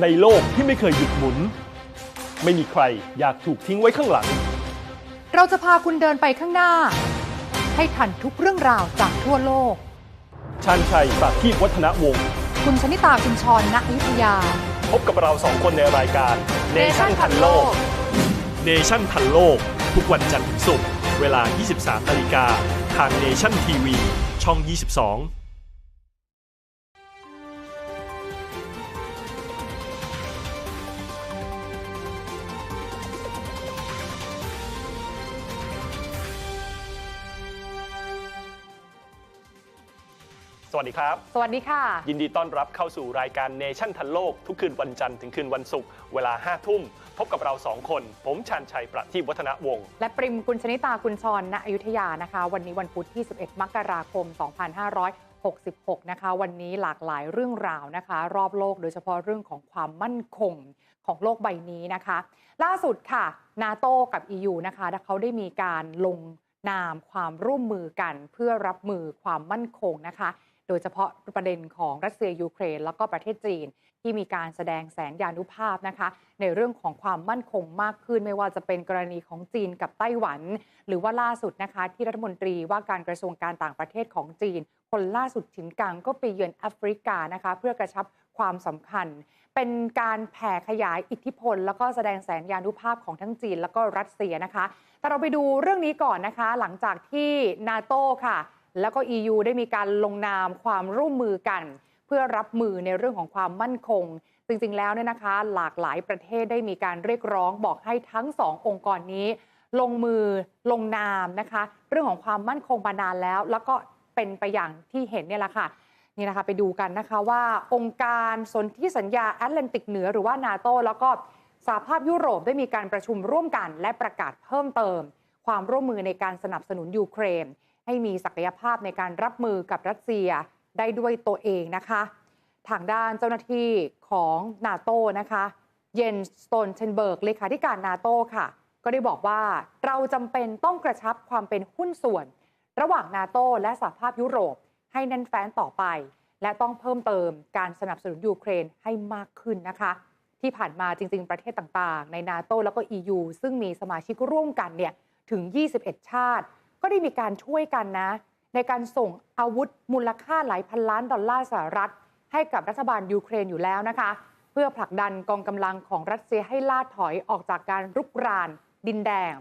ในโลกที่ไม่เคยหยุดหมุน ไม่มีใครอยากถูกทิ้งไว้ข้างหลัง เราจะพาคุณเดินไปข้างหน้า ให้ทันทุกเรื่องราวจากทั่วโลกชันชัยประทีปวัฒนวงศ์คุณชนิตาคุณชรณอยุธยา พบกับเราสองคนในรายการ Nation ทันโลก Nation ทันโลก ทุกวันจันทร์ถึงศุกร์เวลา 23นาฬิกาทาง Nation TV ช่อง 22 สวัสดีครับ สวัสดีค่ะ ยินดีต้อนรับเข้าสู่รายการเนชั่นทันโลก ทุกคืนวันจันทร์ถึงคืนวันศุกร์เวลา 5 ทุ่ม พบกับเรา 2 คน ผมชันชัยประทีปวัฒนวงศ์และปริมคุณชนิตาคุณชรณอยุธยานะคะ วันนี้วันพุธที่ 11 มกราคม 2566 นะคะ วันนี้หลากหลายเรื่องราวนะคะ รอบโลกโดยเฉพาะเรื่องของความมั่นคงของโลกใบนี้นะคะ ล่าสุดค่ะนาโตกับ EU นะคะเขาได้มีการลงนามความร่วมมือกันเพื่อรับมือความมั่นคงนะคะโดยเฉพาะประเด็นของรัสเซียยูเครน แล้วก็ประเทศจีน ที่มีการแสดงแสนยานุภาพนะคะ ในเรื่องของความมั่นคงมากขึ้น ไม่ว่าจะเป็นกรณีของจีนกับไต้หวัน หรือว่าล่าสุดนะคะ ที่รัฐมนตรีว่าการกระทรวงการต่างประเทศของจีน คนล่าสุดฉินกังก็ไปเยือนแอฟริกานะคะ เพื่อกระชับความสำคัญเป็นการแผ่ขยายอิทธิพล แล้วก็แสดงแสนยานุภาพของทั้งจีน แล้วก็รัสเซียนะคะ แต่เราไปดูเรื่องนี้ก่อนนะคะ หลังจากที่นาโต้ค่ะ แล้วก็ EU ได้มีการลงนามความร่วมมือกัน เพื่อรับมือในเรื่องของความมั่นคง จริงๆ แล้วเนี่ยนะคะ หลากหลายประเทศได้มีการเรียกร้องบอกให้ทั้งสององค์กรนี้ ลงมือลงนามนะคะ เรื่องของความมั่นคงมานานแล้ว แล้วก็เป็นไปอย่างที่เห็นเนี่ยแหละค่ะนี่นะคะไปดูกันนะคะว่าองค์การสนธิสัญญาแอตแลนติกเหนือหรือว่านาโตแล้วก็สหภาพยุโรปได้มีการประชุมร่วมกัน และประกาศเพิ่มเติม ความร่วมมือในการสนับสนุนยูเครน ให้มีศักยภาพในการรับมือกับรัสเซียได้ด้วยตัวเองนะคะ ทางด้านเจ้าหน้าที่ของนาโตนะคะเยนสโตนเชนเบิร์กเลขาธิการนาโตค่ะ ก็ได้บอกว่าเราจำเป็นต้องกระชับความเป็นหุ้นส่วน ระหว่างนาโตและสหภาพยุโรปให้แน่นแฟ้นต่อไป และต้องเพิ่มเติมการสนับสนุนยูเครนให้มากขึ้นนะคะ ที่ผ่านมาจริง ๆ ประเทศต่างๆ ในนาโตแล้วก็ EU ซึ่งมีสมาชิกร่วมกันเนี่ยถึง 21 ชาติ ก็ได้มีการช่วยกันนะ ในการส่งอาวุธมูลค่าหลายพันล้านดอลลาร์สหรัฐ ให้กับรัฐบาลยูเครนอยู่แล้วนะคะ เพื่อผลักดันกองกำลังของรัสเซียให้ล่าถอยออกจากการรุกราน ดินแดง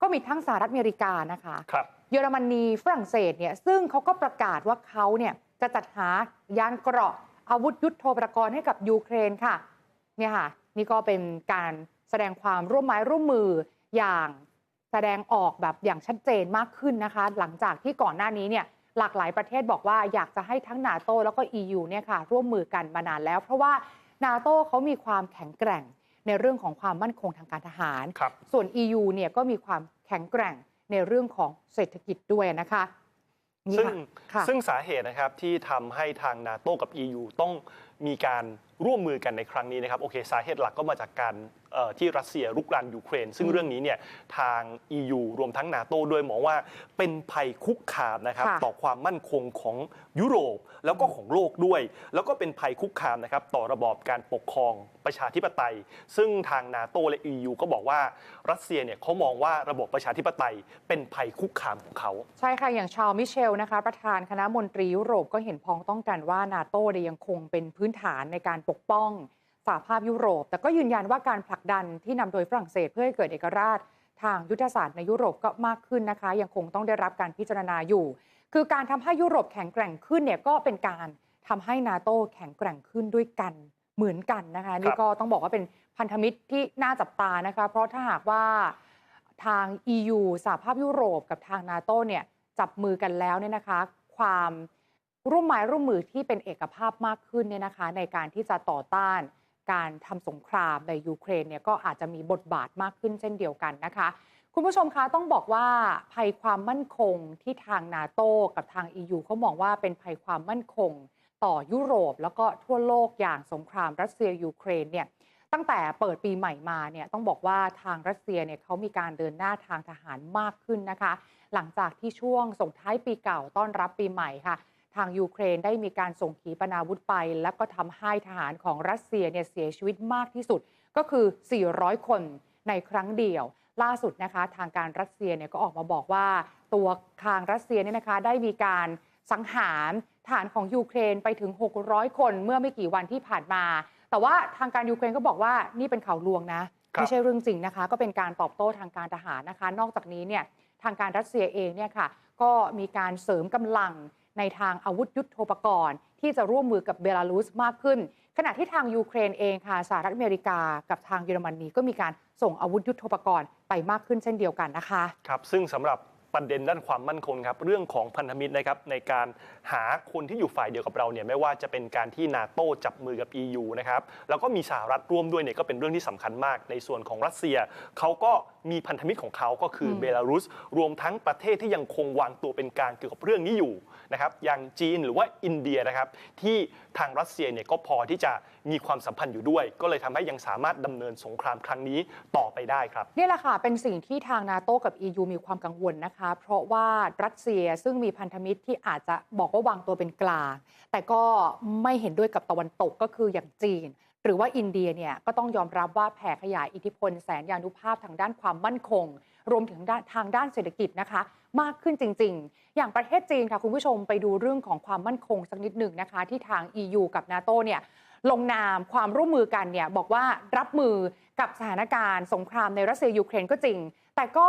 ก็มีทั้งสหรัฐอเมริกานะคะครับเยอรมนีฝรั่งเศสเนี่ยซึ่งเขาก็ประกาศว่าเขาเนี่ยจะจัดหายานเกราะอาวุธยุโทโธปกรณ์ให้กับยูเครนค่ะเนี่ยค่ะ นี่ก็เป็นการแสดงความร่วมไม้ร่วมมืออย่าง แสดงออกแบบอย่างชัดเจนมากขึ้นนะคะ หลังจากที่ก่อนหน้านี้เนี่ยหลากหลายประเทศบอกว่าอยากจะให้ทั้งนาโตแล้วก็ EU เนี่ยค่ะร่วมมือกันมานานแล้ว เพราะว่านาโตเขามีความแข็งแกร่งในเรื่องของความมั่นคงทางการทหารครับส่วน EU เนี่ยก็มีความแข็งแกร่งในเรื่องของเศรษฐกิจด้วยนะคะนี่ซึ่งค่ะค่ะซึ่งสาเหตุนะครับที่ทำให้ทางนาโตกับ EU ต้องมีการร่วมมือกันในครั้งนี้นะครับโอเค สาเหตุหลักก็มาจากการเอ่อ ที่รัสเซียรุกรานยูเครน ซึ่งอืมเรื่องนี้เนี่ยทาง EU รวมทั้งนาโตด้วยมองว่าเป็นภัยคุกคามนะครับค่ะต่อความมั่นคงของยุโรปแล้วก็ของโลกด้วย แล้วก็เป็นภัยคุกคามนะครับต่อระบอบการปกครองประชาธิปไตย ซึ่งทางนาโตและ EU ก็บอกว่ารัสเซียเนี่ยเขามองว่าระบบประชาธิปไตย เป็นภัยคุกคามของเขา ใช่ค่ะ อย่างชาร์ลมิเชลนะคะ ประธานคณะมนตรียุโรปก็เห็นพ้องต้องกันว่านาโตเนี่ยยังคงเป็นพื้นฐานในการปกป้อง สหภาพยุโรป แต่ก็ยืนยันว่าการผลักดันที่นำโดยฝรั่งเศสเพื่อให้เกิดเอกราช ทางยุทธศาสตร์ในยุโรปก็มากขึ้นนะคะ ยังคงต้องได้รับการพิจารณาอยู่ คือการทำให้ยุโรปแข็งแกร่งขึ้นเนี่ยก็เป็นการทำให้นาโตแข็งแกร่งขึ้นด้วยกันเหมือนกันนะคะนี่ก็ต้องบอกว่าเป็นพันธมิตรที่น่าจับตานะคะ เพราะถ้าหากว่าทาง EU สหภาพยุโรปกับทางนาโตเนี่ยจับมือกันแล้วเนี่ยนะคะ ความร่วมไม้ร่วมมือที่เป็นเอกภาพมากขึ้นเนี่ยนะคะ ในการที่จะต่อต้าน การทำสงครามในยูเครนเนี่ยก็อาจจะมีบทบาทมากขึ้นเช่นเดียวกันนะคะ คุณผู้ชมคะต้องบอกว่าภัยความมั่นคงที่ทางนาโตกับทาง EU เขามองว่าเป็นภัยความมั่นคง ต่อยุโรป แล้วก็ทั่วโลกอย่างสงครามรัสเซียยูเครนเนี่ยตั้งแต่เปิดปีใหม่มาเนี่ยต้องบอกว่าทางรัสเซียเนี่ยเขามีการเดินหน้าทางทหารมากขึ้นนะคะ หลังจากที่ช่วงส่งท้ายปีเก่าต้อนรับปีใหม่ค่ะ ทางยูเครนได้มีการส่งขีปนาวุธไป และก็ทำให้ทหารของรัสเซียเนี่ยเสียชีวิตมากที่สุดก็คือ 400 คนในครั้งเดียว ล่าสุดนะคะ ทางการรัสเซียเนี่ยก็ออกมาบอกว่า ตัวทางรัสเซียเนี่ยนะคะได้มีการสังหารฐานของยูเครนไปถึง 600 คนเมื่อไม่กี่วันที่ผ่านมา แต่ว่าทางการยูเครนก็บอกว่านี่เป็นข่าวลวงนะครับไม่ใช่เรื่องจริงนะคะ ก็เป็นการตอบโต้ทางการทหารนะคะ นอกจากนี้เนี่ยทางการรัสเซียเองเนี่ยค่ะก็มีการเสริมกำลัง ในทางอาวุธยุทโธปกรณ์ ที่จะร่วมมือกับเบลารุสมากขึ้น ขณะที่ทางยูเครนเองค่ะสหรัฐอเมริกากับทางเยอรมนีก็มีการส่งอาวุธยุทโธปกรณ์ไปมากขึ้นเช่นเดียวกันนะคะครับซึ่งสำหรับประเด็นด้านความมั่นคงครับเรื่องของพันธมิตรนะครับในการหาคนที่อยู่ฝ่ายเดียวกับเราเนี่ยไม่ว่าจะเป็นการที่นาโต้จับมือกับ EU นะครับแล้วก็มีสหรัฐร่วมด้วยเนี่ยก็เป็นเรื่องที่สำคัญมาก ในส่วนของรัสเซียเขาก็มีพันธมิตรของเขาก็คืออมเบลารุส รวมทั้งประเทศที่ยังคงวางตัวเป็นกลางเกี่ยวกับเรื่องนี้อยู่ นะครับอย่างจีนหรือว่าอินเดียนะครับที่ทางรัสเซียเนี่ยก็พอที่จะมีความสัมพันธ์อยู่ด้วย ก็เลยทำให้ยังสามารถดำเนินสงครามครั้งนี้ต่อไปได้ครับนี่แหละค่ะเป็นสิ่งที่ทางนาโต้กับ EU มีความกังวลนะคะ เพราะว่ารัสเซียซึ่งมีพันธมิตรที่อาจจะบอกว่าวางตัวเป็นกลาง แต่ก็ไม่เห็นด้วยกับตะวันตกก็คืออย่างจีน หรือว่าอินเดียเนี่ยก็ต้องยอมรับว่าแผ่ขยายอิทธิพลแสนยานุภาพทางด้านความมั่นคง รวมถึงทางด้านเศรษฐกิจนะคะ มากขึ้นจริง ๆ อย่างประเทศจีนค่ะคุณผู้ชมไปดูเรื่องของความมั่นคงสักนิดหนึ่งนะคะ ที่ทาง EU กับนาโตเนี่ยลงนามความร่วมมือกันเนี่ยบอกว่ารับมือกับสถานการณ์สงครามในรัสเซียยูเครนก็จริง แต่ก็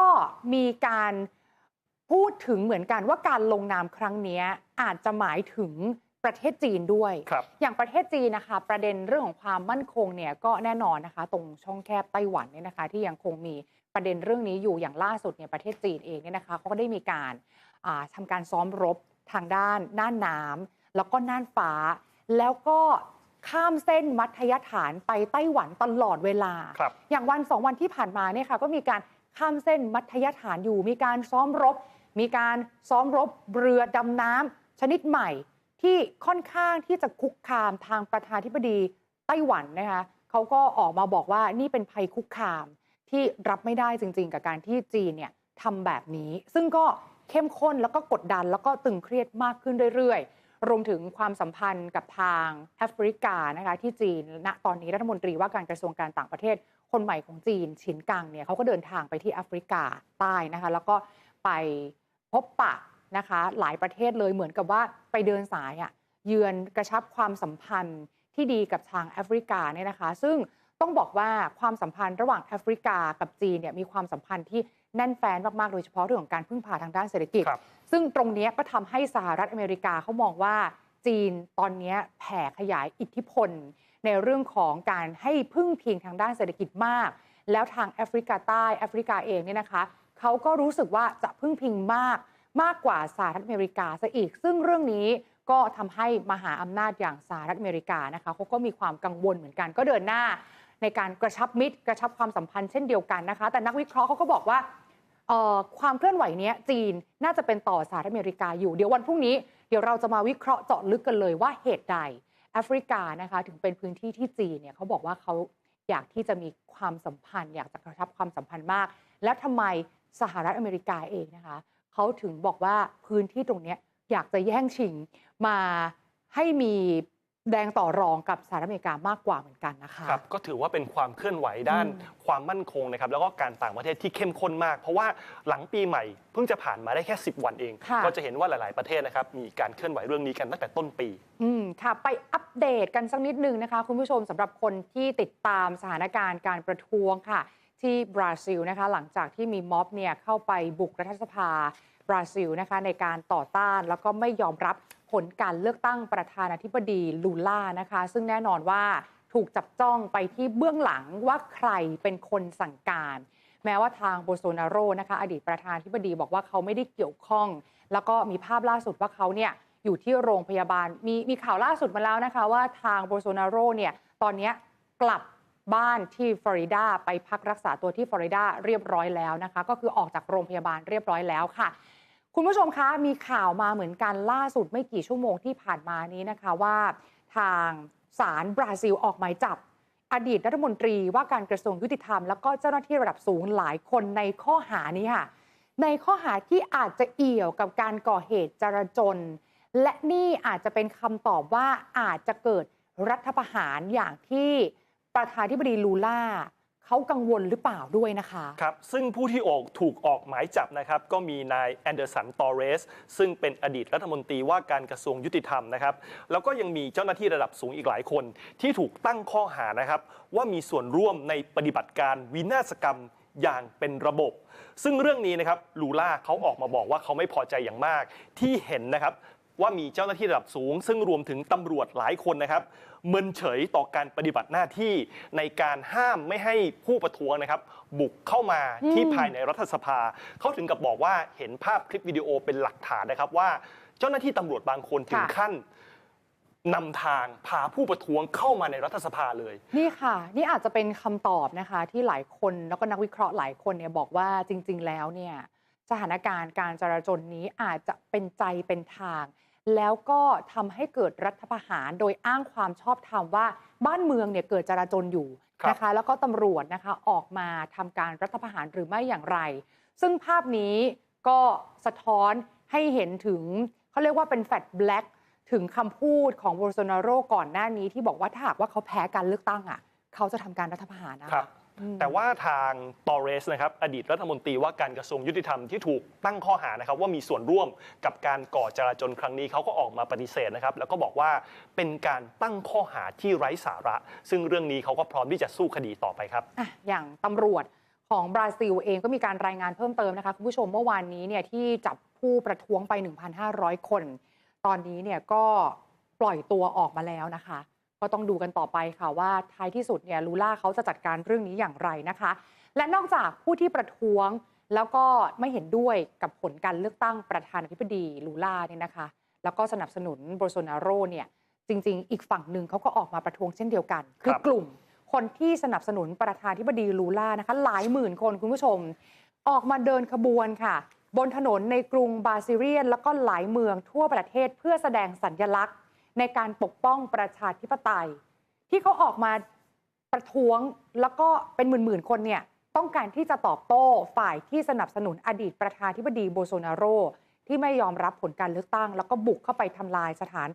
มีการพูดถึงเหมือนกันว่าการลงนามครั้งนี้อาจจะหมายถึง ประเทศจีนด้วยครับอย่างประเทศจีนนะคะ ประเด็นเรื่องของความมั่นคงเนี่ยก็แน่นอนนะคะ ตรงช่องแคบไต้หวันเนี่ยนะคะ ที่ยังคงมีประเด็นเรื่องนี้อยู่อย่างล่าสุดเนี่ยประเทศจีนเองเนี่ยนะคะเขาก็ได้มีการอ่าทำการซ้อมรบทางด้านน่านน้ำแล้วก็น่านฟ้า แล้วก็ข้ามเส้นมัธยฐานไปไต้หวันตลอดเวลาครับอย่างวันสองวันที่ผ่านมาเนี่ยค่ะก็มีการข้ามเส้นมัธยฐานอยู่ มีการซ้อมรบ มีการซ้อมรบเรือดำน้ำชนิดใหม่ ที่ค่อนข้างที่จะคุกคามทางประธานธิบดีไต้หวันนะคะเขาก็ออกมาบอกว่านี่เป็นภัยคุกคามที่รับไม่ได้จริง ๆ กับการที่จีนเนี่ยทำแบบนี้ ซึ่งก็เข้มข้นแล้วก็กดดันแล้วก็ตึงเครียดมากขึ้นเรื่อยๆ รวมถึงความสัมพันธ์กับทางแอฟริกานะคะที่จีนณตอนนี้รัฐมนตรีว่าการกระทรวงการต่างประเทศ คนใหม่ของจีนฉินกังเนี่ยเขาก็เดินทางไปที่แอฟริกาใต้นะคะแล้วก็ไปพบปะ นะคะ หลายประเทศเลยเหมือนกับว่าไปเดินสายอะเยือนกระชับความสัมพันธ์ที่ดีกับทางแอฟริกาเนี่ยนะคะ ซึ่งต้องบอกว่าความสัมพันธ์ระหว่างแอฟริกากับจีนเนี่ยมีความสัมพันธ์ที่แน่นแฟนมาก ๆ โดยเฉพาะเรื่องของการพึ่งพาทางด้านเศรษฐกิจ ซึ่งตรงนี้ก็ทำให้สหรัฐอเมริกาเขามองว่าจีนตอนนี้แผ่ขยายอิทธิพล ในเรื่องของการให้พึ่งพิงทางด้านเศรษฐกิจมาก แล้วทางแอฟริกาใต้แอฟริกาเองเนี่ยนะคะเขาก็รู้สึกว่าจะพึ่งพิงมาก มากกว่าสหรัฐอเมริกาซะอีก ซึ่งเรื่องนี้ก็ทำให้มหาอำนาจอย่างสหรัฐอเมริกานะคะเขาก็มีความกังวลเหมือนกันก็เดินหน้า ในการกระชับมิตร กระชับความสัมพันธ์เช่นเดียวกันนะคะ แต่นักวิเคราะห์เขาก็บอกว่าความเคลื่อนไหวนี้จีนน่าจะเป็นต่อสหรัฐอเมริกาอยู่เดี๋ยววันพรุ่งนี้ เดี๋ยวเราจะมาวิเคราะห์เจาะลึกกันเลยว่าเหตุใดแอฟริกานะคะถึงเป็นพื้นที่ที่จีนเนี่ยเขาบอกว่าเขาอยากที่จะมีความสัมพันธ์ อยากจะกระชับความสัมพันธ์มาก แล้วทำไมสหรัฐอเมริกาเองนะคะ เขาถึงบอกว่าพื้นที่ตรงเนี้ยอยากจะแย่งชิงมาให้มีแดงต่อรองกับสหรัฐอเมริกามากกว่าเหมือนกันนะคะครับก็ถือว่าเป็นความเคลื่อนไหวด้านอืมความมั่นคงนะครับแล้วก็การต่างประเทศที่เข้มข้นมาก เพราะว่าหลังปีใหม่เพิ่งจะผ่านมาได้แค่ 10 วันเองค่ะก็จะเห็นว่าหลาย ๆประเทศนะครับมีการเคลื่อนไหวเรื่องนี้กันตั้งแต่ต้นปีอืมค่ะไปอัปเดตกันสักนิดนึงนะคะ คุณผู้ชมสำหรับคนที่ติดตามสถานการณ์การประท้วงค่ะ ที่บราซิลนะคะหลังจากที่มีม็อบเนี่ยเข้าไปบุกรัฐสภาบราซิลนะคะในการต่อต้านแล้วก็ไม่ยอมรับผลการเลือกตั้งประธานาธิบดีลูล่านะคะ ซึ่งแน่นอนว่าถูกจับจ้องไปที่เบื้องหลังว่าใครเป็นคนสั่งการ แม้ว่าทางโบโซนาโรนะคะอดีตประธานาธิบดีบอกว่าเขาไม่ได้เกี่ยวข้อง แล้วก็มีภาพล่าสุดว่าเขาเนี่ยอยู่ที่โรงพยาบาลมีมีข่าวล่าสุดมาแล้วนะคะ ว่าทางโบโซนาโรเนี่ยตอนนี้กลับ บ้านที่ฟลอริดาไปพักรักษาตัวที่ฟลอริดาเรียบร้อยแล้วนะคะ ก็คือออกจากโรงพยาบาลเรียบร้อยแล้วค่ะ คุณผู้ชมคะมีข่าวมาเหมือนกันล่าสุดไม่กี่ชั่วโมงที่ผ่านมานี้นะคะว่าทางศาลบราซิลออกหมายจับ อดีตรัฐมนตรีว่าการกระทรวงยุติธรรม แล้วก็เจ้าหน้าที่ระดับสูงหลายคนในข้อหานี้ค่ะ ในข้อหาที่อาจจะเอี่ยวกับการก่อเหตุจราจน และนี่อาจจะเป็นคำตอบว่าอาจจะเกิดรัฐประหารอย่างที่ ประธานธิบดีลูล่าเขากังวลหรือเปล่าด้วยนะคะ ครับ ซึ่งผู้ที่ออกถูกออกหมายจับนะครับ ก็มีนายแอนเดอร์สัน ตอเรส ซึ่งเป็นอดีตรัฐมนตรีว่าการกระทรวงยุติธรรมนะครับ แล้วก็ยังมีเจ้าหน้าที่ระดับสูงอีกหลายคน ที่ถูกตั้งข้อหานะครับ ว่ามีส่วนร่วมในปฏิบัติการวินาศกรรมอย่างเป็นระบบ ซึ่งเรื่องนี้นะครับลูล่าเขาออกมาบอกว่าเขาไม่พอใจอย่างมาก ที่เห็นนะครับ ว่ามีเจ้าหน้าที่ระดับสูง ซึ่งรวมถึงตำรวจหลายคนนะครับเมินเฉยต่อการปฏิบัติหน้าที่ในการห้ามไม่ให้ผู้ประท้วงนะครับ บุกเข้ามาที่อืมภายในรัฐสภา เขาถึงกับบอกว่าเห็นภาพคลิปวิดีโอเป็นหลักฐานนะครับว่าเจ้าหน้าที่ตำรวจบางคนถึงขั้นนำทางพาผู้ประท้วงเข้ามาในรัฐสภาเลย นี่ค่ะ นี่อาจจะเป็นคำตอบนะคะ ที่หลายคนแล้วก็นักวิเคราะห์หลายคนเนี่ยบอกว่าจริง ๆ แล้วเนี่ยสถานการณ์การจราจรนี้อาจจะเป็นใจเป็นทาง แล้วก็ทำให้เกิดรัฐประหารโดยอ้างความชอบธรรมว่าบ้านเมืองเนี่ยเกิดจราจรอยู่ครับนะคะแล้วก็ตำรวจนะคะออกมาทำการรัฐประหารหรือไม่อย่างไร ซึ่งภาพนี้ก็สะท้อนให้เห็นถึงเขาเรียกว่าเป็นแฟลตแบล็กถึงคำพูดของโบลโซนาโรก่อนหน้านี้ที่บอกว่าถ้าหากว่าเขาแพ้การเลือกตั้งอะ เขาจะทำการรัฐประหารนะครัคะบอืม แต่ว่าทางตอเรสนะครับอดีตรัฐมนตรีว่าการกระทรวงยุติธรรมที่ถูกตั้งข้อหานะครับว่ามีส่วนร่วมกับการก่อจราจนครั้งนี้เขาก็ออกมาปฏิเสธนะครับแล้วก็บอกว่าเป็นการตั้งข้อหาที่ไร้สาระ ซึ่งเรื่องนี้เขาก็พร้อมที่จะสู้คดีต่อไปครับอะอย่างตำรวจของบราซิลเองก็มีการรายงานเพิ่มเติมนะคะคุณผู้ชมเมื่อวานนี้เนี่ยที่จับผู้ประท้วงไป 1,500 คน ตอนนี้เนี่ยก็ปล่อยตัวออกมาแล้วนะคะ ก็ต้องดูกันต่อไปค่ะว่าท้ายที่สุดเนี่ยลูล่าเขาจะจัดการเรื่องนี้อย่างไรนะคะ และนอกจากผู้ที่ประท้วงแล้วก็ไม่เห็นด้วยกับผลการเลือกตั้งประธานาธิบดีลูล่าเนี่ยนะคะ แล้วก็สนับสนุนโบลโซนาโรเนี่ยจริง ๆ อีกฝั่งหนึ่งเขาก็ออกมาประท้วงเช่นเดียวกัน คืคอรับกลุ่มคนที่สนับสนุนประธานาธิบดีลูล่านะคะ หลายหมื่นคนคุณผู้ชม ออกมาเดินขบวนค่ะ บนถนนในกรุงบาซิเรียน แล้วก็หลายเมืองทั่วประเทศเพื่อแสดงสัญญลักษณ์ ในการปกป้องประชาธิปไตย ที่เขาออกมาประท้วงแล้วก็เป็นหมื่นๆคนเนี่ยต้องการที่จะตอบโต้ฝ่ายที่สนับสนุนอดีตประธานธิบดีโบโซนาโรที่ไม่ยอมรับผลการเลือกตั้ง แล้วก็บุกเข้าไปทำลายสถาน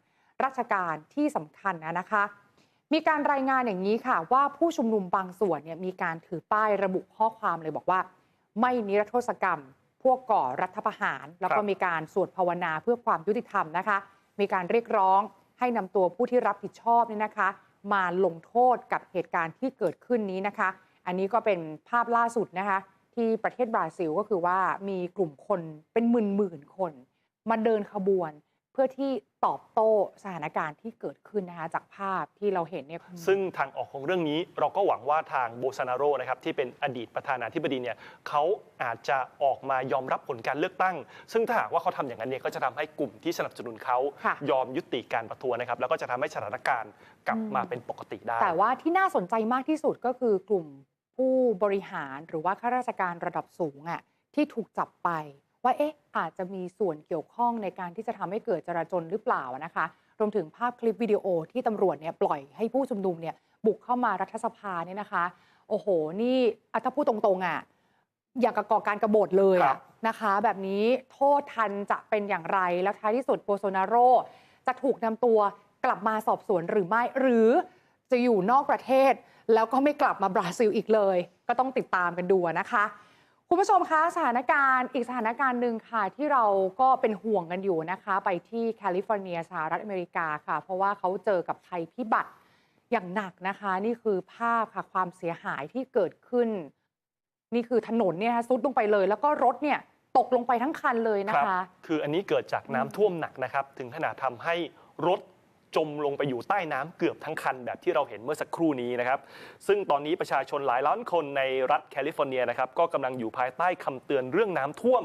ราชการที่สำคัญนะนะคะ มีการรายงานอย่างนี้ค่ะ ว่าผู้ชุมนุมบางส่วนเนี่ยมีการถือป้ายระบุข้อความเลยบอกว่า ไม่นิรโทษกรรม พวกก่อรัฐประหาร แล้วก็มีการสวดภาวนาเพื่อความยุติธรรมนะคะ มีการเรียกร้อง ให้นำตัวผู้ที่รับผิดชอบเนี่ยนะคะ มาลงโทษกับเหตุการณ์ที่เกิดขึ้นนี้นะคะ อันนี้ก็เป็นภาพล่าสุดนะคะ ที่ประเทศบราซิลก็คือว่ามีกลุ่มคนเป็นหมื่นหมื่นๆคน มาเดินขบวน พื่อที่ตอบโต้สถานการณ์ที่เกิดขึ้นนะคะจากภาพที่เราเห็นเนี่ยซึ่งทางออกของเรื่องนี้เราก็หวังว่าทางโบซานาโรนะครับที่เป็นอดีตประธานาธิบดีเนี่ยเขาอาจจะออกมายอมรับผลการเลือกตั้ง ซึ่งถ้าหากว่าเขาทำอย่างนั้นเนี่ยก็จะทำให้กลุ่มที่สนับสนุนเขาค่ะยอมยุติการประท้วงนะครับแล้วก็จะทำให้สถานการณ์กลับอืมมาเป็นปกติได้ แต่ว่าที่น่าสนใจมากที่สุดก็คือกลุ่มผู้บริหารหรือว่าข้าราชการระดับสูงอะที่ถูกจับไป ว่าเอ๊ะอาจจะมีส่วนเกี่ยวข้องในการที่จะทำให้เกิดจราจนหรือเปล่านะคะ รวมถึงภาพคลิปวิดีโอที่ตำรวจเนี่ยปล่อยให้ผู้ชุมนุมเนี่ยบุกเข้ามารัฐสภาเนี่ยนะคะ โอ้โห นี่อะถ้าพูดตรงๆอะอย่างกับก่อการกรบฏเลยครัอะบนะคะ แบบนี้โทษทันจะเป็นอย่างไร แล้วท้ายที่สุดโบโซนาโรจะถูกนำตัวกลับมาสอบสวนหรือไม่ หรือจะอยู่นอกประเทศ แล้วก็ไม่กลับมาบราซิลอีกเลย ก็ต้องติดตามกันดูนะคะ คุณผู้ชมคะสถานการณ์อีกสถานการณ์หนึ่งค่ะ ที่เราก็เป็นห่วงกันอยู่นะคะ ไปที่แคลิฟอร์เนียสหรัฐอเมริกาค่ะ เพราะว่าเขาเจอกับภัยพิบัติอย่างหนักนะคะ นี่คือภาพค่ะความเสียหายที่เกิดขึ้น นี่คือถนนเนี่ยนะซุดลงไปเลย แล้วก็รถเนี่ยตกลงไปทั้งคันเลยนะคะ คืออันนี้เกิดจากน้ำท่วมหนักนะครับ ถึงขนาดทำให้รถ จมลงไปอยู่ใต้น้ำเกือบทั้งคันแบบที่เราเห็นเมื่อสักครู่นี้นะครับ ซึ่งตอนนี้ประชาชนหลายล้านคนในรัฐแคลิฟอร์เนียนะครับก็กำลังอยู่ภายใต้คำเตือนเรื่องน้ำท่วม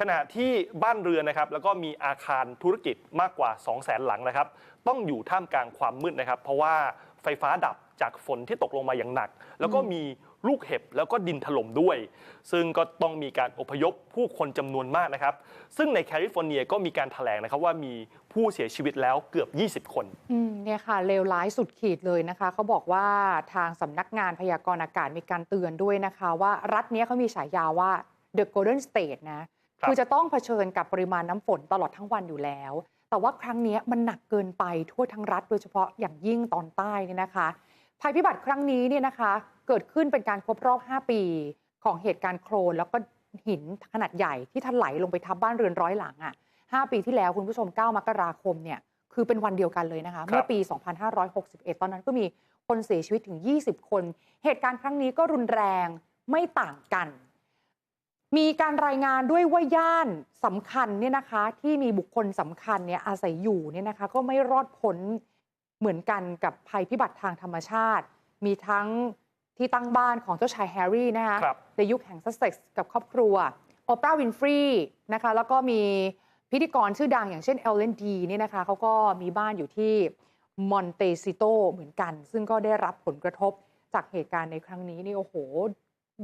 ขณะที่บ้านเรือนนะครับแล้วก็มีอาคารธุรกิจมากกว่า 2 0 0 0 0 0หลังนะครับ ต้องอยู่ท่ามกลางความมืดนะครับ เพราะว่าไฟฟ้าดับจากฝนที่ตกลงมาอย่างหนัก แล้วก็มี ลูกเห็บแล้วก็ดินถล่มด้วย ซึ่งก็ต้องมีการอพยพผู้คนจำนวนมากนะครับ ซึ่งในแคลิฟอร์เนียก็มีการถแถลงนะครับว่ามีผู้เสียชีวิตแล้วเกือบ 20 คนอืมเนี่ยค่ะเลวร้ายสุดขีดเลยนะคะเขาบอกว่าทางสำนักงานพยากรณ์อากาศมีการเตือนด้วยนะคะ ว่ารัฐเนี้ยเขามีฉายาว่า The Golden State นะครับคือจะต้องเผชิญกับปริมาณน้ำฝนตลอดทั้งวันอยู่แล้ว แต่ว่าครั้งเนี้ยมันหนักเกินไปทั่วทั้งรัฐ โดยเฉพาะอย่างยิ่งตอนใต้เนี่ยนะคะ ภัยพิบัติครั้งนี้เนี่ยนะคะเกิดขึ้นเป็นการครบรอบ 5 ปี ของเหตุการณ์โครนแล้วก็หินขนาดใหญ่ที่ถลายลงไปทับบ้านเรือนร้อยหลังอะ5ปีที่แล้วคุณผู้ชม 9 มกราคมเนี่ยคือเป็นวันเดียวกันเลยนะคะ เมื่อปี 2561 ตอนนั้นก็มีคนเสียชีวิตถึง 20 คน เหตุการณ์ครั้งนี้ก็รุนแรงไม่ต่างกัน มีการรายงานด้วยว่าย่านสำคัญเนี่ยนะคะที่มีบุคคลสำคัญเนี่ยอาศัยอยู่เนี่ยนะคะก็ไม่รอดพ้นเหมือนกันกับภัยพิบัติทางธรรมชาติ มีทั้ง ที่ตั้งบ้านของเจ้าชายแฮร์รี่นะคะครับ ในยุคแห่งซัสเซ็กซ์กับครอบครัว โอปราห์วินฟรีนะคะ แล้วก็มีพิธีกรชื่อดังอย่างเช่นเอลเลนดีเนี่ยนะคะเขาก็มีบ้านอยู่ที่มอนเตซิโตเหมือนกัน ซึ่งก็ได้รับผลกระทบจากเหตุการณ์ในครั้งนี้นี่โอ้โห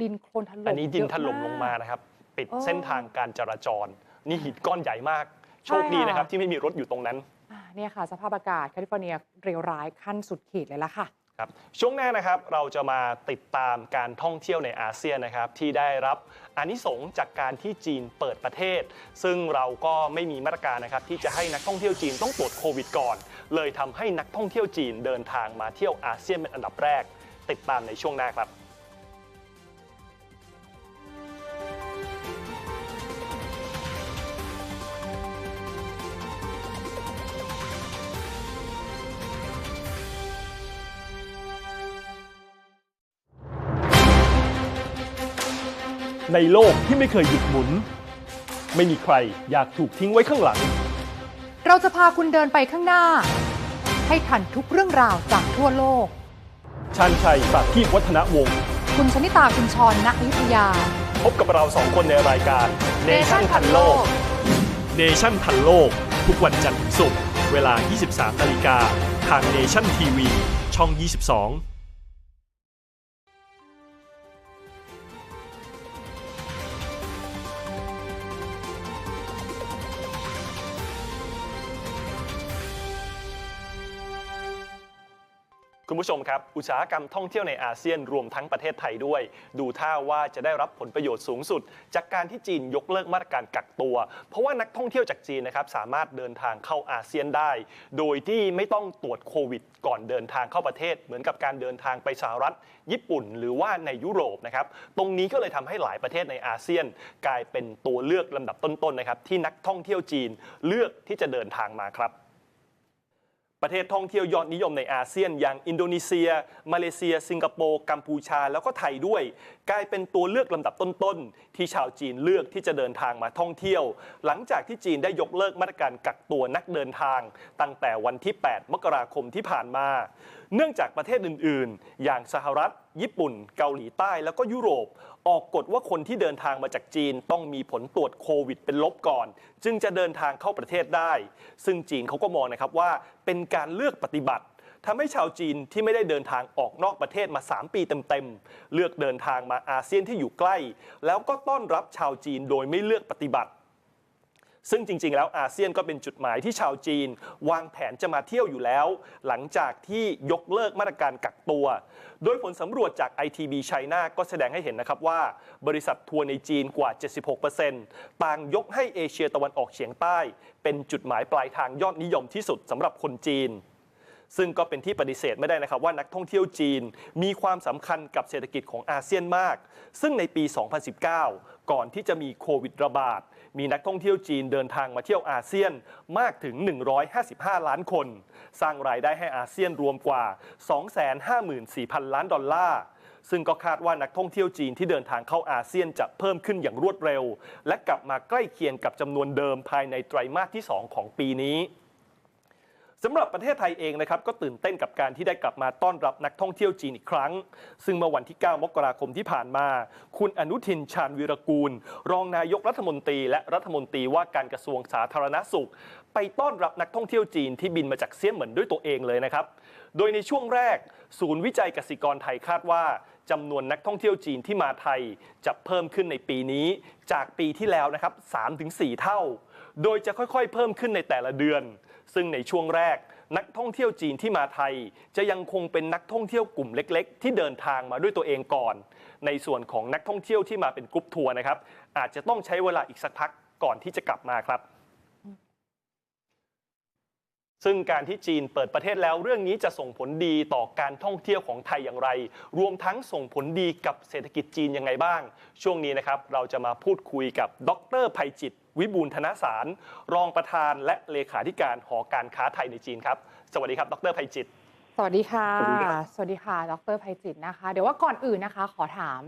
ดินโคลนถล่มอันนี้ดินเยอะถล่มกลงมานะครับ ปิดเออเส้นทางการจราจร นี่หินก้อนใหญ่มาก โชคใช่ดีค่ะนะครับ ที่ไม่มีรถอยู่ตรงนั้น อ่าเนี่ยค่ะ สภาพอากาศแคลิฟอร์เนียเร็วร้ายขั้นสุดขีดเลยละค่ะ ครับช่วงหน้านะครับเราจะมาติดตามการท่องเที่ยวในอาเซียนนะครับที่ได้รับอานิสงส์จากการที่จีนเปิดประเทศ ซึ่งเราก็ไม่มีมาตรการนะครับที่จะให้นักท่องเที่ยวจีนต้องตรวจโควิดก่อน เลยทำให้นักท่องเที่ยวจีนเดินทางมาเที่ยวอาเซียนเป็นอันดับแรก ติดตามในช่วงหน้าครับ ในโลกที่ไม่เคยหยุดหมุน ไม่มีใครอยากถูกทิ้งไว้ข้างหลัง เราจะพาคุณเดินไปข้างหน้า ให้ทันทุกเรื่องราวจากทั่วโลก ชันชัยปราทีปวัฒนวงศ์ คุณชนิตาคุณชรณอยุธยา พบกับเราสองคนในรายการ Nation ทันโลก Nation ทันโลก ทุกวันจันทร์ถึงศุกร์เวลา 23 นาฬิกา ทาง Nation TV ช่อง 22 คุณผู้ชมครับ อุตสาหกรรมท่องเที่ยวในอาเซียนรวมทั้งประเทศไทยด้วย ดูท่าว่าจะได้รับผลประโยชน์สูงสุด จากการที่จีนยกเลิกมาตรการกักตัว เพราะว่านักท่องเที่ยวจากจีนนะครับสามารถเดินทางเข้าอาเซียนได้ โดยที่ไม่ต้องตรวจโควิด ก่อนเดินทางเข้าประเทศ เหมือนกับการเดินทางไปสหรัฐ ญี่ปุ่น หรือว่าในยุโรปนะครับตรงนี้ก็เลยทำให้หลายประเทศในอาเซียน กลายเป็นตัวเลือกลำดับต้นๆนะครับที่นักท่องเที่ยวจีนเลือกที่จะเดินทางมาครับ ประเทศท่องเที่ยวยอดนิยมในอาเซียน อย่างอินโดนีเซีย มาเลเซีย สิงคโปร์ กัมพูชา แล้วก็ไทยด้วย กลายเป็นตัวเลือกลำดับต้นๆ ที่ชาวจีนเลือกที่จะเดินทางมาท่องเที่ยว หลังจากที่จีนได้ยกเลิกมาตรการกักตัวนักเดินทาง ตั้งแต่วันที่ 8 มกราคมที่ผ่านมา เนื่องจากประเทศอื่น ๆ อย่างสหรัฐ ญี่ปุ่น เกาหลีใต้แล้วก็ยุโรป ออกกฎว่าคนที่เดินทางมาจากจีนต้องมีผลตรวจโควิดเป็นลบก่อน จึงจะเดินทางเข้าประเทศได้ ซึ่งจีนเขาก็มองนะครับว่าเป็นการเลือกปฏิบัติทำให้ชาวจีนที่ไม่ได้เดินทางออกนอกประเทศมา 3 ปีเต็มๆ เลือกเดินทางมาอาเซียนที่อยู่ใกล้ แล้วก็ต้อนรับชาวจีนโดยไม่เลือกปฏิบัติ ซึ่งจริง ๆ แล้วอาเซียนก็เป็นจุดหมายที่ชาวจีน วางแผนจะมาเที่ยวอยู่แล้ว หลังจากที่ยกเลิกมาตรการกักตัว โดยผลสำรวจจาก ITB China ก็แสดงให้เห็นนะครับว่า บริษัททัวร์ในจีนกว่า 76%ต่างยกให้เอเชียตะวันออกเฉียงใต้ เป็นจุดหมายปลายทางยอดนิยมที่สุดสำหรับคนจีนซึ่งก็เป็นที่ปฏิเสธไม่ได้นะครับว่านักท่องเที่ยวจีนมีความสำคัญกับเศรษฐกิจของอาเซียนมาก ซึ่งในปี 2019 ก่อนที่จะมีโควิดระบาด มีนักท่องเที่ยวจีนเดินทางมาเที่ยวอาเซียนมากถึง 155 ล้านคน สร้างรายได้ให้อาเซียนรวมกว่า 254,000 ล้านดอลลาร์ซึ่งก็คาดว่านักท่องเที่ยวจีนที่เดินทางเข้าอาเซียนจะเพิ่มขึ้นอย่างรวดเร็ว และกลับมาใกล้เคียงกับจำนวนเดิมภายในไตรมาสที่ 2 ของปีนี้ สำหรับประเทศไทยเองนะครับก็ตื่นเต้นกับการที่ได้กลับมาต้อนรับนักท่องเที่ยวจีนอีกครั้ง ซึ่งเมื่อวันที่ 9 มกราคมที่ผ่านมา คุณอนุทินชาญวีรกูล รองนายกรัฐมนตรี และรัฐมนตรีว่าการกระทรวงสาธารณสุข ไปต้อนรับนักท่องเที่ยวจีนที่บินมาจากเซี่ยนเหมินด้วยตัวเองเลยนะครับ โดยในช่วงแรก ศูนย์วิจัยกสิกรไทยคาดว่าจำนวนนักท่องเที่ยวจีนที่มาไทยจะเพิ่มขึ้นในปีนี้จากปีที่แล้วนะครับ3-4 เท่า โดยจะค่อยๆ เพิ่มขึ้นในแต่ละเดือน ซึ่งในช่วงแรกนักท่องเที่ยวจีนที่มาไทย จะยังคงเป็นนักท่องเที่ยวกลุ่มเล็ก ๆ ที่เดินทางมาด้วยตัวเองก่อน ในส่วนของนักท่องเที่ยวที่มาเป็นกรุ๊ปทัวร์นะครับ อาจจะต้องใช้เวลาอีกสักพักก่อนที่จะกลับมาครับ ซึ่งการที่จีนเปิดประเทศแล้วเรื่องนี้จะส่งผลดีต่อการท่องเที่ยวของไทยอย่างไร รวมทั้งส่งผลดีกับเศรษฐกิจจีนยังไงบ้าง ช่วงนี้นะครับเราจะมาพูดคุยกับดรภัยจิต วิบูลย์ธนสาร รองประธานและเลขาธิการหอการค้าไทยในจีนครับ สวัสดีครับ ดรภัยจิต สวัสดีค่ะ สวัสดีครับสวัสดีค่ะ ดรภัยจิตรนะคะ เดี๋ยวว่าก่อนอื่นนะคะ ขอถาม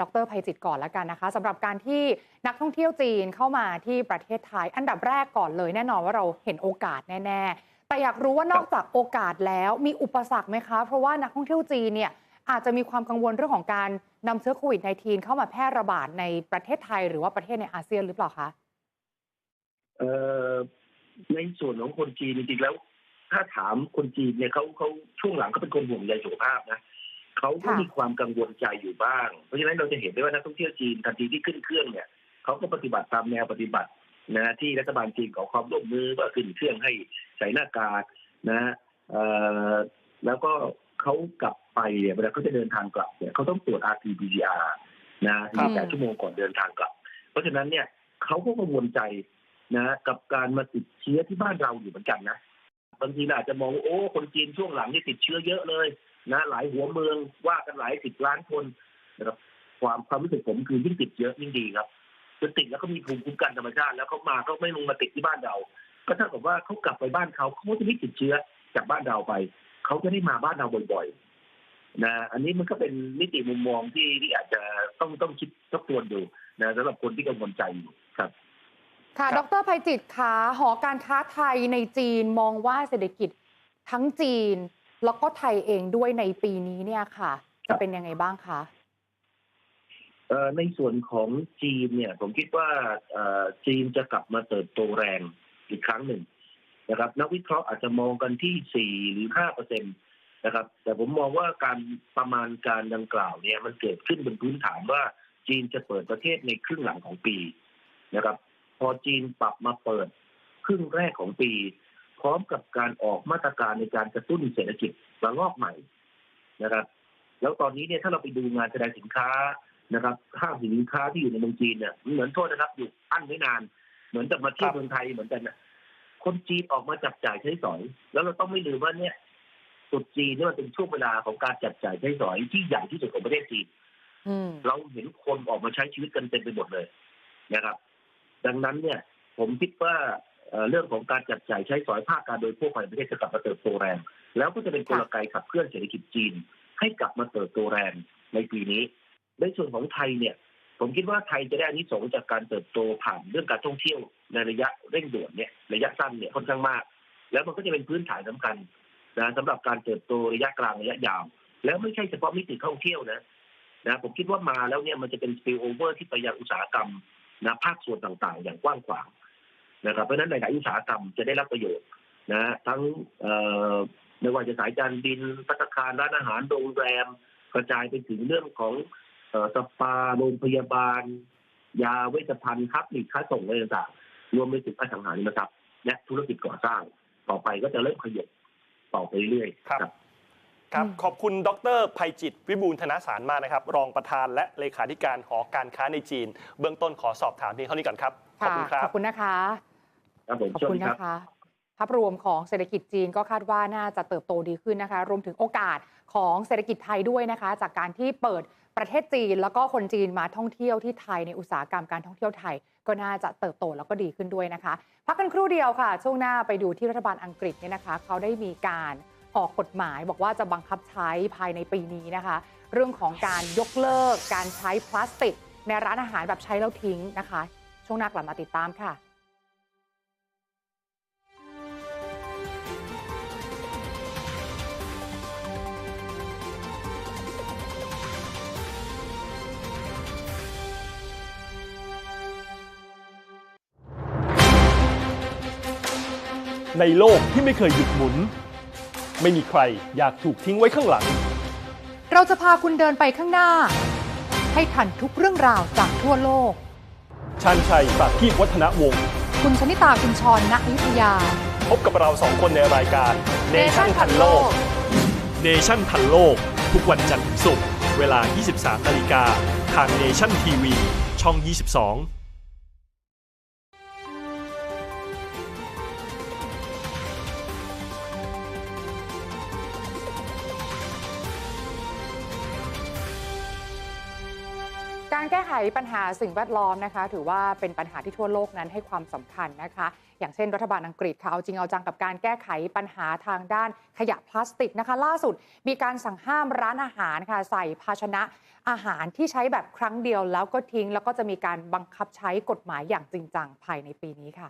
ดรภัยจิตรก่อนแล้วกันนะคะสำหรับการที่นักท่องเที่ยวจีนเข้ามาที่ประเทศไทย อันดับแรกก่อนเลยแน่นอนว่าเราเห็นโอกาสแน่ ๆ แต่อยากรู้ว่านอกจากโอกาสแล้วมีอุปสรรคไหมคะ เพราะว่านักท่องเที่ยวจีนเนี่ยอาจจะมีความกังวลเรื่องของการนำเชื้อโควิด -19 เข้ามาแพร่ระบาดในประเทศไทย หรือว่าประเทศในอาเซียนหรือเปล่าคะเอ่อ ในส่วนของคนจีนจริงๆแล้ว ถ้าถามคนจีนเนี่ยเขาเขาช่วงหลังเขาเป็นคนห่วงใยสุขภาพนะเขาก็ค่ะมีความกังวลใจอยู่บ้าง เพราะฉะนั้นเราจะเห็นได้ว่านักท่องเที่ยวจีนทันทีที่ขึ้นเครื่องเนี่ยเขาก็ปฏิบัติตามแนวปฏิบัตินะที่รัฐบาลจีนขอความร่วมมือว่าขึ้นเครื่องให้ใส่หน้ากากนะเอ่อแล้วก็เขากลับไปเนี่ยเวลาเขาจะเดินทางกลับเนี่ยเขาต้องตรวจ RT-PCR นะครับ48ชั่วโมงก่อนเดินทางกลับ เพราะฉะนั้นเนี่ยเขาก็กังวลใจ นะกับการมาติดเชื้อที่บ้านเราอยู่เหมือนกันนะบางทีอาจจะมองโอ้คนจีนช่วงหลังนี่ติดเชื้อเยอะเลยนะหลายหัวเมืองว่ากันหลายสิบล้านคนนะครับความความรู้สึกผมคือยิ่งติดเยอะยิ่งดีครับจะติดแล้วก็มีภูมิคุ้มกันธรรมชาติแล้วเขามาเขาไม่ลงมาติดที่บ้านเรา ก็เท่ากับว่าเขากลับไปบ้านเขาเขาจะไม่ติดเชื้อจากบ้านเราไปเขาจะได้มาบ้านเราบ่อยๆนะอันนี้มันก็เป็นมิติมุมมองที่ที่อาจจะต้องต้องคิดทบทวนดูนะสำหรับคนที่กังวลใจอยู่ครับ ค่ะคดรับรภัยจิตรคะหอการค้าไทยในจีนมองว่าเศรษฐกิจทั้งจีน แล้วก็ไทยเองด้วยในปีนี้เนี่ยค่ะครัจะบเป็นยังไงบ้างคะเอ่อในส่วนของจีนเนี่ย ผมคิดว่าเอ่อจีนจะกลับมาเติบโตแรงอีกครั้งหนึ่งนะครับนักวิเคราะห์อาจจะมองกันที่สี่หรือห้าเปอร์เซ็นตนะครับ แต่ผมมองว่าการประมาณการดังกล่าวเนี่ยมันเกิดขึ้นบนพื้นฐานว่าจีนจะเปิดประเทศในครึ่งหลังของปีนะครับ พอจีนปรับมาเปิดครึ่งแรกของปี พร้อมกับการออกมาตรการในการกระตุ้นเศรษฐกิจระลอกใหม่นะครับ แล้วตอนนี้เนี่ยถ้าเราไปดูงานแสดงสินค้านะครับห้างสินค้าที่อยู่ในเมืองจีนเนี่ยเหมือนโทษนะครับ อยู่อั้นไม่นาน เหมือนกับมาเที่ยวครับเมืองไทยเหมือนกันนะคนจีนออกมาจับจ่ายใช้สอย แล้วเราต้องไม่ลืมว่าเนี่ยตรุษจีนเนี่ยมันเป็นช่วงเวลาของการจับจ่ายใช้สอยที่ใหญ่ที่สุดของประเทศจีนอืมเราเห็นคนออกมาใช้ชีวิตกันเต็มไปหมดเลยนะครับ ดังนั้นเนี่ยผมคิดว่าเรื่องของการจับจ่ายใช้สอยภาคการโดยทั่วไปในประเทศจะกลับมาเติบโตแรง แล้วก็จะเป็นกลไกขับเคลื่อนเศรษฐกิจจีน ให้กลับมาเติบโตแรงในปีนี้ ในส่วนของไทยเนี่ย ผมคิดว่าไทยจะได้อานิสงส์จากการเติบโตผ่านเรื่องการท่องเที่ยวในระยะเร่งด่วนเนี่ยระยะสั้นเนี่ยค่อนข้างมาก แล้วมันก็จะเป็นพื้นฐานสำคัญนะสำหรับการเติบโตระยะกลางระยะยาว แล้วไม่ใช่เฉพาะมิติท่องเที่ยวนะนะผมคิดว่ามาแล้วเนี่ยมันจะเป็น spill over ที่ไปยังอุตสาหกรรม นะภาคส่วนต่างๆ อย่างกว้างขวางนะครับเพราะฉะนั้นหลายๆอุตสาหกรรมจะได้รับประโยชน์นะทั้งเอ่อไม่ว่าจะสายการบินพัตตาคารร้านอาหารโรงแรม กระจายไปถึงเรื่องของเอ่อสปาโรงพยาบาล ยาเวชภัณฑ์ครับหลีกค้าส่งอะไรต่างๆรวมไปถึงอสังหาริมทรัพย์และธุรกิจก่อสร้าง ต่อไปก็จะเริ่มขยับต่อไปเรื่อยๆครับ ครับครับอืมขอบคุณดรภัยจิต วิบูลย์ธนสารมากนะครับ รองประธานและเลขาธิการหอการค้าในจีน เบื้องต้นขอสอบถามเพียงเท่านี้ก่อนครับ ขอบคุณครัขบอบคุณนะคะครับผมขอบเชิญคุณครับนะคะภาพรวมของเศรษฐกิจจีนก็คาดว่าน่าจะเติบโตดีขึ้นนะคะ รวมถึงโอกาสของเศรษฐกิจไทยด้วยนะคะ จากการที่เปิดประเทศจีน แล้วก็คนจีนมาท่องเที่ยวที่ไทยในอุตสาหกรรมการท่องเที่ยวไทย ก็น่าจะเติบโตแล้วก็ดีขึ้นด้วยนะคะ พักกันครู่เดียวค่ะ ช่วงหน้าไปดูที่รัฐบาลอังกฤษเนี่ยนะคะ เขาได้มีการ ออกกฎหมายบอกว่าจะบังคับใช้ภายในปีนี้นะคะ เรื่องของการยกเลิกการใช้พลาสติก ในร้านอาหารแบบใช้แล้วทิ้งนะคะ ช่วงหน้ากลับมาติดตามค่ะในโลกที่ไม่เคยหยุดหมุน ไม่มีใครอยากถูกทิ้งไว้ข้างหลัง เราจะพาคุณเดินไปข้างหน้า ให้ทันทุกเรื่องราวจากทั่วโลก ชันชัยปากกีบวัฒนวงศ์คุณชนิตาคุณชรณอยุธยา พบกับเราสองคนในรายการ Nation ทันโลกเนชั่นทันโลก ทุกวันจันทร์ถึงศุกร์เวลา 23นาฬิกาทางเนชั่นทีวีช่อง 22 แก้ไขปัญหาสิ่งแวดล้อมนะคะ ถือว่าเป็นปัญหาที่ทั่วโลกนั้นให้ความสำคัญนะคะ อย่างเช่นรัฐบาลอังกฤษค่ะเอาจริงเอาจังกับการแก้ไขปัญหาทางด้านขยะพลาสติกนะคะ ล่าสุดมีการสั่งห้ามร้านอาหารค่ะใส่ภาชนะอาหารที่ใช้แบบครั้งเดียวแล้วก็ทิ้ง แล้วก็จะมีการบังคับใช้กฎหมายอย่างจริงจังภายในปีนี้ค่ะ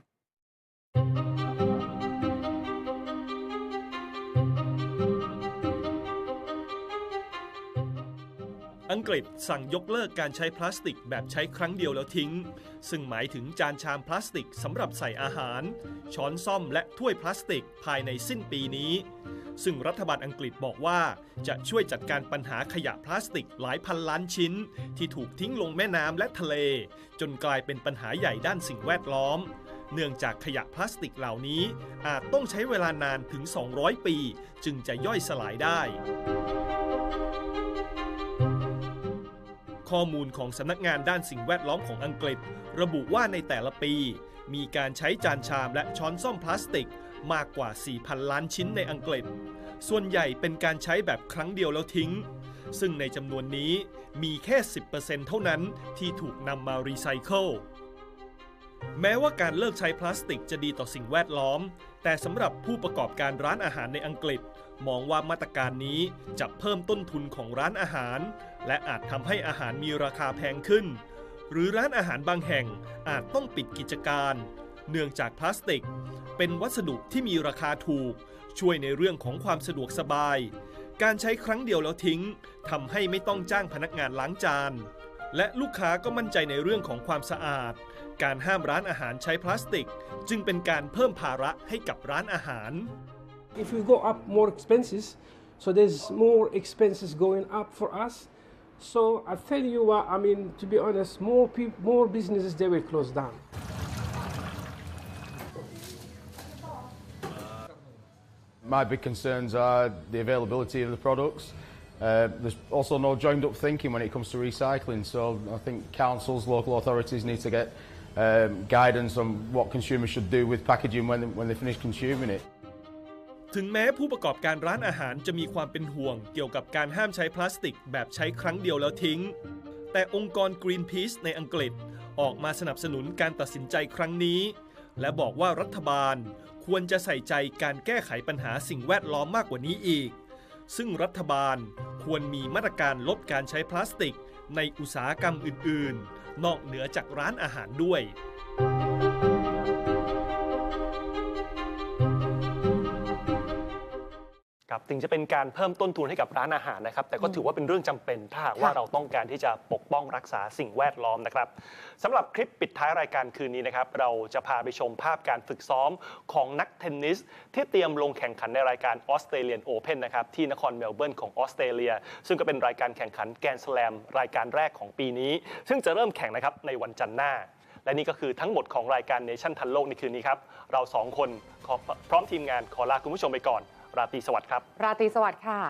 อังกฤษสั่งยกเลิกการใช้พลาสติกแบบใช้ครั้งเดียวแล้วทิ้ง ซึ่งหมายถึงจานชามพลาสติกสำหรับใส่อาหาร ช้อนซ่อมและถ้วยพลาสติกภายในสิ้นปีนี้ ซึ่งรัฐบาลอังกฤษบอกว่าจะช่วยจัดการปัญหาขยะพลาสติกหลายพันล้านชิ้น ที่ถูกทิ้งลงแม่น้ำและทะเล จนกลายเป็นปัญหาใหญ่ด้านสิ่งแวดล้อม เนื่องจากขยะพลาสติกเหล่านี้อาจต้องใช้เวลานานถึง 200 ปี จึงจะย่อยสลายได้ ข้อมูลของสำนักงานด้านสิ่งแวดล้อมของอังกฤษ ระบุว่าในแต่ละปี มีการใช้จานชามและช้อนส้อมพลาสติกมากกว่า 4,000 ล้านชิ้นในอังกฤษ ส่วนใหญ่เป็นการใช้แบบครั้งเดียวแล้วทิ้ง ซึ่งในจำนวนนี้มีแค่ 10%เท่านั้นที่ถูกนำมารีไซเคิลแม้ว่าการเลิกใช้พลาสติกจะดีต่อสิ่งแวดล้อม แต่สำหรับผู้ประกอบการร้านอาหารในอังกฤษ มองว่ามาตรการนี้จะเพิ่มต้นทุนของร้านอาหาร และอาจทำให้อาหารมีราคาแพงขึ้น หรือร้านอาหารบางแห่งอาจต้องปิดกิจการ เนื่องจากพลาสติก เป็นวัสดุที่มีราคาถูก ช่วยในเรื่องของความสะดวกสบาย การใช้ครั้งเดียวแล้วทิ้งทำให้ไม่ต้องจ้างพนักงานล้างจาน และลูกค้าก็มั่นใจในเรื่องของความสะอาด การห้ามร้านอาหารใช้พลาสติก จึงเป็นการเพิ่มภาระให้กับร้านอาหาร If we go up more expenses, so there's more expenses going up for us. So I tell you what, I mean, to be honest, more people, more businesses they will close down. My big concerns are the availability of the products. Uh, there's also no joined up thinking when it comes to recycling, so I think councils, local authorities need to get um, guidance on what consumers should do with packaging when when they finish consuming it. ถึงแม้ผู้ประกอบการร้านอาหารจะมีความเป็นห่วงเกี่ยวกับการห้ามใช้พลาสติกแบบใช้ครั้งเดียวแล้วทิ้ง แต่องค์กร Greenpeace ในอังกฤษออกมาสนับสนุนการตัดสินใจครั้งนี้ และบอกว่ารัฐบาลควรจะใส่ใจการแก้ไขปัญหาสิ่งแวดล้อมมากกว่านี้อีก ซึ่งรัฐบาลควรมีมาตรการลดการใช้พลาสติกในอุตสาหกรรมอื่น ๆ นอกเหนือจากร้านอาหารด้วย ครับถึงจะเป็นการเพิ่มต้นทุนให้กับร้านอาหารนะครับ แต่ก็ถือว่าเป็นเรื่องจำเป็น ถ้าหากว่าค่ะเราต้องการที่จะปกป้องรักษาสิ่งแวดล้อมนะครับสำหรับคลิปปิดท้ายรายการคืนนี้นะครับ เราจะพาไปชมภาพการฝึกซ้อมของนักเทนนิส ที่เตรียมลงแข่งขันในรายการออสเตรเลียนโอเพนนะครับที่นครเมลเบิร์นของออสเตรเลีย ซึ่งก็เป็นรายการแข่งขันแกรนด์สแลมรายการแรกของปีนี้ ซึ่งจะเริ่มแข่งนะครับในวันจันทร์หน้าและนี่ก็คือทั้งหมดของรายการเนชั่นทันโลกในคืนนี้ครับ เราสองคนขอพร้อมทีมงานขอลาคุณผู้ชมไปก่อน ราตรีสวัสดิ์ครับ ราตรีสวัสดิ์ค่ะ